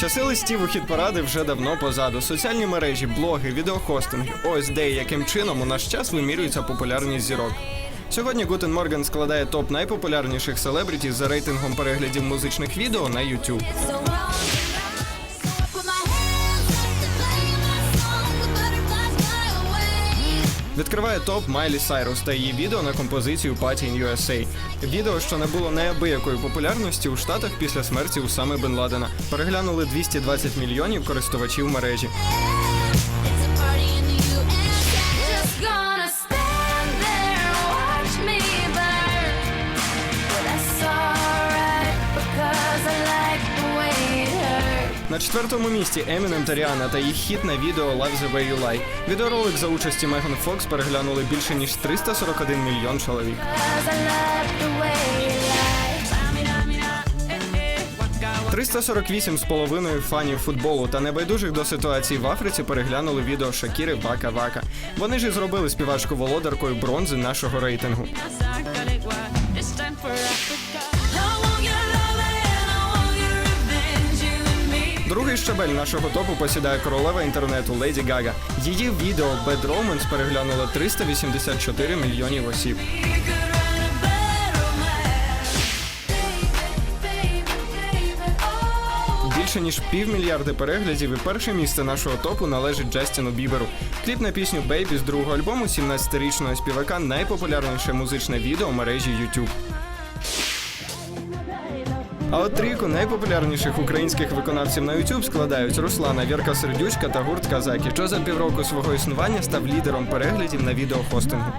Часи листів у хіт паради вже давно позаду. Соціальні мережі, блоги, відеохостинги. Ось де яким чином у наш час вимірюється популярність зірок. Сьогодні Гутен Морган складає топ найпопулярніших селебріті за рейтингом переглядів музичних відео на YouTube. Відкриває топ Майлі Сайрус та її відео на композицію Party in USA. Відео, що набуло неабиякої популярності у Штатах після смерті Усами Бен Ладена. Переглянули 220 мільйонів користувачів мережі. На четвертому місці Емінем та Ріана та їх хіт на відео Love the Way You Lie. Відеоролик за участі Меган Фокс переглянули більше ніж 341 мільйон чоловік. You lie. 348 з половиною фанів футболу та небайдужих до ситуації в Африці переглянули відео Шакіри Вака Вака. Вони ж і зробили співачку володаркою бронзи нашого рейтингу. Другий щабель нашого топу посідає королева інтернету Леді Гага. Її відео Bad Romance переглянуло 384 мільйонів осіб. Більше ніж півмільярди переглядів і перше місце нашого топу належить Джастіну Біберу. Кліп на пісню Baby з другого альбому 17-річного співака найпопулярніше музичне відео мережі YouTube. А от трійку найпопулярніших українських виконавців на YouTube складають Руслана, Вірка Сердючка та гурт Казаки, що за півроку свого існування став лідером переглядів на відеохостингу.